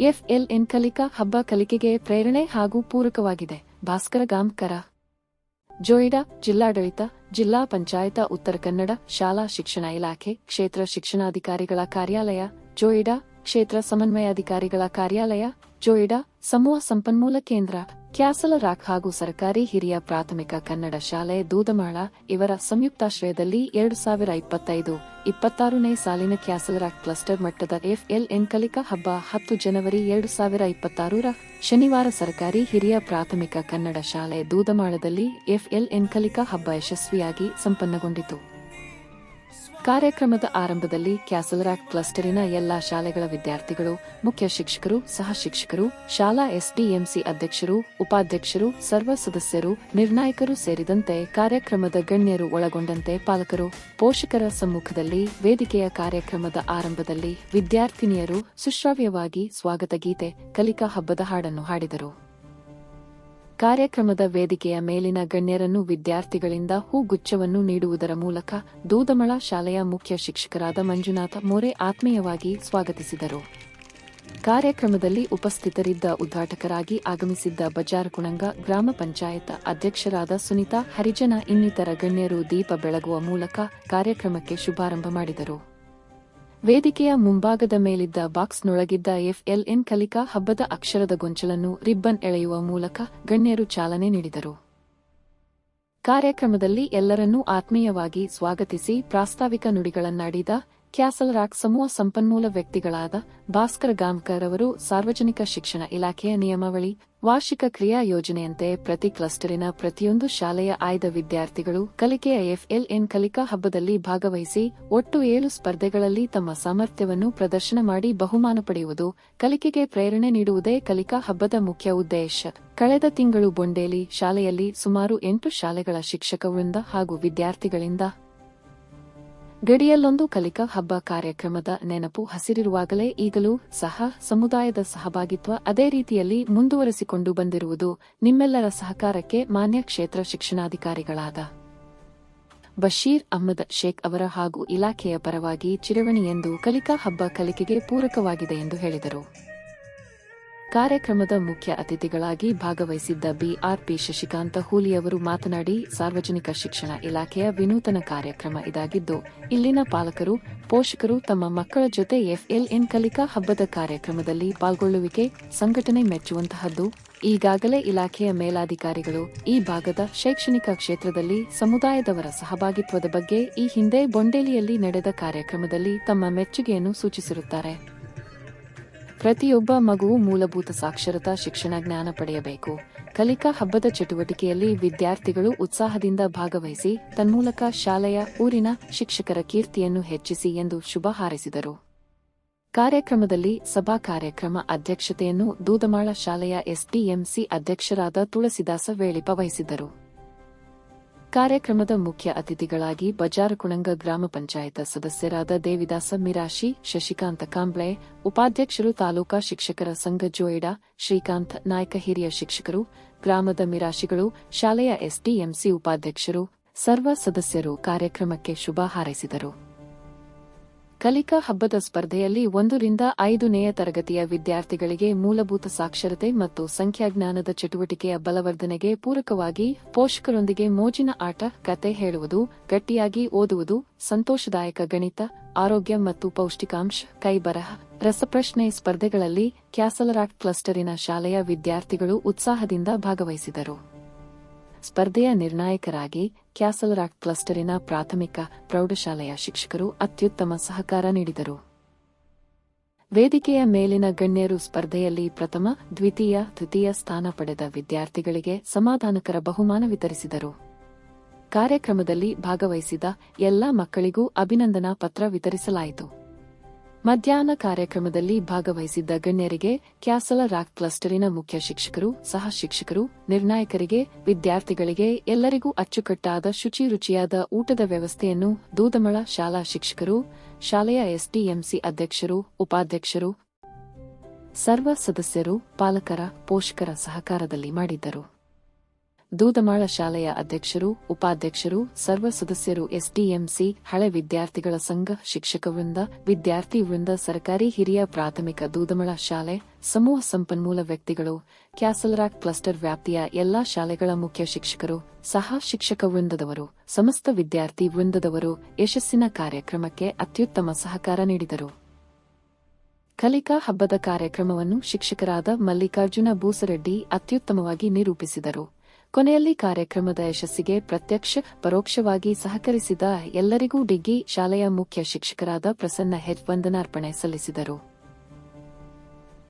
FLN ಕಲಿಕಾ ಹಬ್ಬ ಕಲಿಕೆಗೆ ಪ್ರೇರಣೆ ಹಾಗೂ ಪೂರಕವಾಗಿದೆ. ಭಾಸ್ಕರ ಗಾಂಕರ ಜೋಯಿಡಾ, ಜಿಲ್ಲಾಡಳಿತ, ಜಿಲ್ಲಾ ಪಂಚಾಯತ, ಉತ್ತರ ಕನ್ನಡ, ಶಾಲಾ ಶಿಕ್ಷಣ ಇಲಾಖೆ, ಕ್ಷೇತ್ರ ಶಿಕ್ಷಣಾಧಿಕಾರಿಗಳ ಕಾರ್ಯಾಲಯ, ಜೋಯಿಡಾ, ಕ್ಷೇತ್ರ ಸಮನ್ವಯಾಧಿಕಾರಿಗಳ ಕಾರ್ಯಾಲಯ, ಜೋಯಿಡಾ, ಸಮೂಹ ಸಂಪನ್ಮೂಲ ಕೇಂದ್ರ. ಕ್ಯಾಸಲ ರಾಕ್ ಹಾಗೂ ಸರ್ಕಾರಿ ಹಿರಿಯ ಪ್ರಾಥಮಿಕ ಕನ್ನಡ ಶಾಲೆ ದೂದಮಾಳ ಇವರ ಸಂಯುಕ್ತಾಶ್ರಯದಲ್ಲಿ ಎರಡು ಸಾವಿರ ಇಪ್ಪತ್ತೈದು ಇಪ್ಪತ್ತಾರನೇ ಸಾಲಿನ ಕ್ಯಾಸಲ್ ರಾಕ್ ಕ್ಲಸ್ಟರ್ ಮಟ್ಟದ ಎಫ್ಎಲ್ಎನ್ ಕಲಿಕಾ ಹಬ್ಬ ಹತ್ತು ಜನವರಿ ಎರಡು ಸಾವಿರ ಇಪ್ಪತ್ತಾರರ ಶನಿವಾರ ಸರ್ಕಾರಿ ಹಿರಿಯ ಪ್ರಾಥಮಿಕ ಕನ್ನಡ ಶಾಲೆ ದೂದಮಾಳದಲ್ಲಿ ಎಫ್ಎಲ್ಎನ್ ಕಲಿಕಾ ಹಬ್ಬ ಯಶಸ್ವಿಯಾಗಿ ಸಂಪನ್ನಗೊಂಡಿತು. ಕಾರ್ಯಕ್ರಮದ ಆರಂಭದಲ್ಲಿ ಕ್ಯಾಸಲ್ರಾಕ್ ಕ್ಲಸ್ಟರಿನ ಎಲ್ಲಾ ಶಾಲೆಗಳ ವಿದ್ಯಾರ್ಥಿಗಳು, ಮುಖ್ಯ ಶಿಕ್ಷಕರು, ಸಹ ಶಿಕ್ಷಕರು, ಶಾಲಾ ಎಸ್ಡಿಎಂಸಿ ಅಧ್ಯಕ್ಷರು, ಉಪಾಧ್ಯಕ್ಷರು, ಸರ್ವ ಸದಸ್ಯರು, ನಿರ್ಣಾಯಕರು ಸೇರಿದಂತೆ ಕಾರ್ಯಕ್ರಮದ ಗಣ್ಯರು ಒಳಗೊಂಡಂತೆ ಪಾಲಕರು. ಪೋಷಕರ ಸಮ್ಮುಖದಲ್ಲಿ ವೇದಿಕೆಯ ಕಾರ್ಯಕ್ರಮದ ಆರಂಭದಲ್ಲಿ ವಿದ್ಯಾರ್ಥಿನಿಯರು ಸುಶ್ರಾವ್ಯವಾಗಿ ಸ್ವಾಗತ ಗೀತೆ ಕಲಿಕಾ ಹಬ್ಬದ ಹಾಡನ್ನು ಹಾಡಿದರು. ಕಾರ್ಯಕ್ರಮದ ವೇದಿಕೆಯ ಮೇಲಿನ ಗಣ್ಯರನ್ನು ವಿದ್ಯಾರ್ಥಿಗಳಿಂದ ಹೂಗುಚ್ಛವನ್ನು ನೀಡುವುದರ ಮೂಲಕ ದೂದಮಳ ಶಾಲೆಯ ಮುಖ್ಯ ಶಿಕ್ಷಕರಾದ ಮಂಜುನಾಥ ಮೋರೆ ಆತ್ಮೀಯವಾಗಿ ಸ್ವಾಗತಿಸಿದರು. ಕಾರ್ಯಕ್ರಮದಲ್ಲಿ ಉಪಸ್ಥಿತರಿದ್ದ ಉದ್ಘಾಟಕರಾಗಿ ಆಗಮಿಸಿದ್ದ ಬಜಾರ್ ಕುಣಂಗ ಗ್ರಾಮ ಪಂಚಾಯತ್ ಅಧ್ಯಕ್ಷರಾದ ಸುನಿತಾ ಹರಿಜನ ಇನ್ನಿತರ ಗಣ್ಯರು ದೀಪ ಬೆಳಗುವ ಮೂಲಕ ಕಾರ್ಯಕ್ರಮಕ್ಕೆ ಶುಭಾರಂಭ ಮಾಡಿದರು. ವೇದಿಕೆಯ ಮುಂಭಾಗದ ಮೇಲಿದ್ದ ಬಾಕ್ಸ್ನೊಳಗಿದ್ದ ಎಫ್ಎಲ್ಎನ್ ಕಲಿಕಾ ಹಬ್ಬದ ಅಕ್ಷರದ ಗೊಂಚಲನ್ನು ರಿಬ್ಬನ್ ಎಳೆಯುವ ಮೂಲಕ ಗಣ್ಯರು ಚಾಲನೆ ನೀಡಿದರು. ಕಾರ್ಯಕ್ರಮದಲ್ಲಿ ಎಲ್ಲರನ್ನೂ ಆತ್ಮೀಯವಾಗಿ ಸ್ವಾಗತಿಸಿ ಪ್ರಾಸ್ತಾವಿಕ ನುಡಿಗಳನ್ನಾಡಿದ ಕ್ಯಾಸಲ್ ರಾಕ್ ಸಮೂಹ ಸಂಪನ್ಮೂಲ ವ್ಯಕ್ತಿಗಳಾದ ಭಾಸ್ಕರ್ ಗಾಮ್ಕರ್ ಅವರು ಸಾರ್ವಜನಿಕ ಶಿಕ್ಷಣ ಇಲಾಖೆಯ ನಿಯಮಾವಳಿ, ವಾರ್ಷಿಕ ಕ್ರಿಯಾ ಯೋಜನೆಯಂತೆ ಪ್ರತಿ ಕ್ಲಸ್ಟರಿನ ಪ್ರತಿಯೊಂದು ಶಾಲೆಯ ಆಯ್ದ ವಿದ್ಯಾರ್ಥಿಗಳು ಕಲಿಕೆಯ ಎಫ್ಎಲ್ಎನ್ ಕಲಿಕಾ ಹಬ್ಬದಲ್ಲಿ ಭಾಗವಹಿಸಿ ಒಟ್ಟು ಏಳು ಸ್ಪರ್ಧೆಗಳಲ್ಲಿ ತಮ್ಮ ಸಾಮರ್ಥ್ಯವನ್ನು ಪ್ರದರ್ಶನ ಮಾಡಿ ಬಹುಮಾನ ಪಡೆಯುವುದು ಕಲಿಕೆಗೆ ಪ್ರೇರಣೆ ನೀಡುವುದೇ ಕಲಿಕಾ ಹಬ್ಬದ ಮುಖ್ಯ ಉದ್ದೇಶ. ಕಳೆದ ತಿಂಗಳು ಬೊಂಡೇಲಿ ಶಾಲೆಯಲ್ಲಿ ಸುಮಾರು ಎಂಟು ಶಾಲೆಗಳ ಶಿಕ್ಷಕ ವೃಂದ ಹಾಗೂ ವಿದ್ಯಾರ್ಥಿಗಳಿಂದ ಗಡಿಯಲ್ಲೊಂದು ಕಲಿಕಾ ಹಬ್ಬ ಕಾರ್ಯಕ್ರಮದ ನೆನಪು ಹಸಿರಿರುವಾಗಲೇ ಈಗಲೂ ಸಹ ಸಮುದಾಯದ ಸಹಭಾಗಿತ್ವ ಅದೇ ರೀತಿಯಲ್ಲಿ ಮುಂದುವರೆಸಿಕೊಂಡು ಬಂದಿರುವುದು ನಿಮ್ಮೆಲ್ಲರ ಸಹಕಾರಕ್ಕೆ ಮಾನ್ಯ ಕ್ಷೇತ್ರ ಶಿಕ್ಷಣಾಧಿಕಾರಿಗಳಾದ ಬಶೀರ್ ಅಹ್ಮದ್ ಶೇಖ್ ಅವರ ಹಾಗೂ ಇಲಾಖೆಯ ಪರವಾಗಿ ಚಿರವಣಿ ಎಂದು ಕಲಿಕಾ ಹಬ್ಬ ಕಲಿಕೆಗೆ ಪೂರಕವಾಗಿದೆ ಎಂದು ಹೇಳಿದರು. ಕಾರ್ಯಕ್ರಮದ ಮುಖ್ಯ ಅತಿಥಿಗಳಾಗಿ ಭಾಗವಹಿಸಿದ್ದ ಬಿಆರ್ಪಿ ಶಶಿಕಾಂತ ಹೂಲಿಯವರು ಮಾತನಾಡಿ, ಸಾರ್ವಜನಿಕ ಶಿಕ್ಷಣ ಇಲಾಖೆಯ ವಿನೂತನ ಕಾರ್ಯಕ್ರಮ ಇದಾಗಿದ್ದು, ಇಲ್ಲಿನ ಪಾಲಕರು, ಪೋಷಕರು ತಮ್ಮ ಮಕ್ಕಳ ಜೊತೆ ಎಫ್ಎಲ್ಎನ್ ಕಲಿಕಾ ಹಬ್ಬದ ಕಾರ್ಯಕ್ರಮದಲ್ಲಿ ಪಾಲ್ಗೊಳ್ಳುವಿಕೆ ಸಂಘಟನೆ ಮೆಚ್ಚುವಂತಹದ್ದು. ಈಗಾಗಲೇ ಇಲಾಖೆಯ ಮೇಲಾಧಿಕಾರಿಗಳು ಈ ಭಾಗದ ಶೈಕ್ಷಣಿಕ ಕ್ಷೇತ್ರದಲ್ಲಿ ಸಮುದಾಯದವರ ಸಹಭಾಗಿತ್ವದ ಬಗ್ಗೆ ಈ ಹಿಂದೆ ಬೊಂಡೇಲಿಯಲ್ಲಿ ನಡೆದ ಕಾರ್ಯಕ್ರಮದಲ್ಲಿ ತಮ್ಮ ಮೆಚ್ಚುಗೆಯನ್ನು ಸೂಚಿಸಿರುತ್ತಾರೆ. ಪ್ರತಿಯೊಬ್ಬ ಮಗುವು ಮೂಲಭೂತ ಸಾಕ್ಷರತಾ ಶಿಕ್ಷಣ ಜ್ಞಾನ ಪಡೆಯಬೇಕು. ಕಲಿಕಾ ಹಬ್ಬದ ಚಟುವಟಿಕೆಯಲ್ಲಿ ವಿದ್ಯಾರ್ಥಿಗಳು ಉತ್ಸಾಹದಿಂದ ಭಾಗವಹಿಸಿ ತನ್ಮೂಲಕ ಶಾಲೆಯ ಊರಿನ ಶಿಕ್ಷಕರ ಕೀರ್ತಿಯನ್ನು ಹೆಚ್ಚಿಸಿ ಎಂದು ಶುಭ ಹಾರೈಸಿದರು. ಕಾರ್ಯಕ್ರಮದಲ್ಲಿ ಸಭಾ ಕಾರ್ಯಕ್ರಮ ಅಧ್ಯಕ್ಷತೆಯನ್ನು ದೂದಮಾಳ ಶಾಲೆಯ ಎಸ್ಡಿಎಂಸಿ ಅಧ್ಯಕ್ಷರಾದ ತುಳಸಿದಾಸ ವೇಳಿಪ ವಹಿಸಿದ್ದರು. ಕಾರ್ಯಕ್ರಮದ ಮುಖ್ಯ ಅತಿಥಿಗಳಾಗಿ ಬಜಾರಕುಣಂಗ ಗ್ರಾಮ ಪಂಚಾಯತ್ ಸದಸ್ಯರಾದ ದೇವಿದಾಸ ಮಿರಾಶಿ, ಶಶಿಕಾಂತ ಕಾಂಬ್ಳೆ, ಉಪಾಧ್ಯಕ್ಷರು ತಾಲೂಕಾ ಶಿಕ್ಷಕರ ಸಂಘ ಜೋಯಿಡ, ಶ್ರೀಕಾಂತ್ ನಾಯ್ಕ ಹಿರಿಯ ಶಿಕ್ಷಕರು, ಗ್ರಾಮದ ಮಿರಾಶಿಗಳು, ಶಾಲೆಯ ಎಸ್ಡಿಎಂಸಿ ಉಪಾಧ್ಯಕ್ಷರು, ಸರ್ವ ಸದಸ್ಯರು ಕಾರ್ಯಕ್ರಮಕ್ಕೆ ಶುಭ ಹಾರೈಸಿದರು. ಕಲಿಕಾ ಹಬ್ಬದ ಸ್ಪರ್ಧೆಯಲ್ಲಿ ಒಂದರಿಂದ ಐದನೆಯ ತರಗತಿಯ ವಿದ್ಯಾರ್ಥಿಗಳಿಗೆ ಮೂಲಭೂತ ಸಾಕ್ಷರತೆ ಮತ್ತು ಸಂಖ್ಯಾಜ್ಞಾನದ ಚಟುವಟಿಕೆಯ ಬಲವರ್ಧನೆಗೆ ಪೂರಕವಾಗಿ ಪೋಷಕರೊಂದಿಗೆ ಮೋಜಿನ ಆಟ, ಕತೆ ಹೇಳುವುದು, ಗಟ್ಟಿಯಾಗಿ ಓದುವುದು, ಸಂತೋಷದಾಯಕ ಗಣಿತ, ಆರೋಗ್ಯ ಮತ್ತು ಪೌಷ್ಟಿಕಾಂಶ, ಕೈಬರಹ, ರಸಪ್ರಶ್ನೆ ಸ್ಪರ್ಧೆಗಳಲ್ಲಿ ಕ್ಯಾಸಲರಾಟ್ ಕ್ಲಸ್ಟರಿನ ಶಾಲೆಯ ವಿದ್ಯಾರ್ಥಿಗಳು ಉತ್ಸಾಹದಿಂದ ಭಾಗವಹಿಸಿದರು. ಸ್ಪರ್ಧೆಯ ನಿರ್ಣಾಯಕರಾಗಿ ಕ್ಯಾಸಲ್ರಾಕ್ ಕ್ಲಸ್ಟರಿನ ಪ್ರಾಥಮಿಕ ಪ್ರೌಢಶಾಲೆಯ ಶಿಕ್ಷಕರು ಅತ್ಯುತ್ತಮ ಸಹಕಾರ ನೀಡಿದರು. ವೇದಿಕೆಯ ಮೇಲಿನ ಗಣ್ಯರು ಸ್ಪರ್ಧೆಯಲ್ಲಿ ಪ್ರಥಮ, ದ್ವಿತೀಯ, ತೃತೀಯ ಸ್ಥಾನ ಪಡೆದ ವಿದ್ಯಾರ್ಥಿಗಳಿಗೆ ಸಮಾಧಾನಕರ ಬಹುಮಾನ ವಿತರಿಸಿದರು. ಕಾರ್ಯಕ್ರಮದಲ್ಲಿ ಭಾಗವಹಿಸಿದ ಎಲ್ಲಾ ಮಕ್ಕಳಿಗೂ ಅಭಿನಂದನಾ ಪತ್ರ ವಿತರಿಸಲಾಯಿತು. ಮಧ್ಯಾಹ್ನ ಕಾರ್ಯಕ್ರಮದಲ್ಲಿ ಭಾಗವಹಿಸಿದ್ದ ಗಣ್ಯರಿಗೆ ಕ್ಯಾಸಲ ರಾಕ್ ಕ್ಲಸ್ಟರಿನ ಮುಖ್ಯ ಶಿಕ್ಷಕರು, ಸಹ ಶಿಕ್ಷಕರು, ನಿರ್ಣಾಯಕರಿಗೆ, ವಿದ್ಯಾರ್ಥಿಗಳಿಗೆ ಎಲ್ಲರಿಗೂ ಅಚ್ಚುಕಟ್ಟಾದ ಶುಚಿ ರುಚಿಯಾದ ಊಟದ ವ್ಯವಸ್ಥೆಯನ್ನು ದೂದಮಳ ಶಾಲಾ ಶಿಕ್ಷಕರು, ಶಾಲೆಯ ಎಸ್ಡಿಎಂಸಿ ಅಧ್ಯಕ್ಷರು, ಉಪಾಧ್ಯಕ್ಷರು, ಸರ್ವ ಸದಸ್ಯರು, ಪಾಲಕರ, ಪೋಷಕರ ಸಹಕಾರದಲ್ಲಿ ಮಾಡಿದ್ದರು. ದೂದಮಾಳ ಶಾಲೆಯ ಅಧ್ಯಕ್ಷರು ಉಪಾಧ್ಯಕ್ಷರು, ಸರ್ವ ಸದಸ್ಯರು, ಎಸ್ಡಿಎಂಸಿ, ಹಳೆ ವಿದ್ಯಾರ್ಥಿಗಳ ಸಂಘ, ಶಿಕ್ಷಕ ವೃಂದ, ವಿದ್ಯಾರ್ಥಿ ವೃಂದ, ಸರ್ಕಾರಿ ಹಿರಿಯ ಪ್ರಾಥಮಿಕ ದೂದಮಳ ಶಾಲೆ ಸಮೂಹ ಸಂಪನ್ಮೂಲ ವ್ಯಕ್ತಿಗಳು ಕ್ಯಾಸಲ್ರಾಕ್ ಕ್ಲಸ್ಟರ್ ವ್ಯಾಪ್ತಿಯ ಎಲ್ಲಾ ಶಾಲೆಗಳ ಮುಖ್ಯ ಶಿಕ್ಷಕರು, ಸಹ ಶಿಕ್ಷಕ ವೃಂದದವರು, ಸಮಸ್ತ ವಿದ್ಯಾರ್ಥಿ ವೃಂದದವರು ಯಶಸ್ಸಿನ ಕಾರ್ಯಕ್ರಮಕ್ಕೆ ಅತ್ಯುತ್ತಮ ಸಹಕಾರ ನೀಡಿದರು. ಕಲಿಕಾ ಹಬ್ಬದ ಕಾರ್ಯಕ್ರಮವನ್ನು ಶಿಕ್ಷಕರಾದ ಮಲ್ಲಿಕಾರ್ಜುನ ಬೂಸರೆಡ್ಡಿ ಅತ್ಯುತ್ತಮವಾಗಿ ನಿರೂಪಿಸಿದರು. ಕೊನೆಯಲ್ಲಿ ಕಾರ್ಯಕ್ರಮದ ಯಶಸ್ಸಿಗೆ ಪ್ರತ್ಯಕ್ಷ, ಪರೋಕ್ಷವಾಗಿ ಸಹಕರಿಸಿದ ಎಲ್ಲರಿಗೂ ಡಿಗ್ಗಿ ಶಾಲೆಯ ಮುಖ್ಯ ಶಿಕ್ಷಕರಾದ ಪ್ರಸನ್ನ ಹೆಚ್ ವಂದನಾರ್ಪಣೆ ಸಲ್ಲಿಸಿದರು.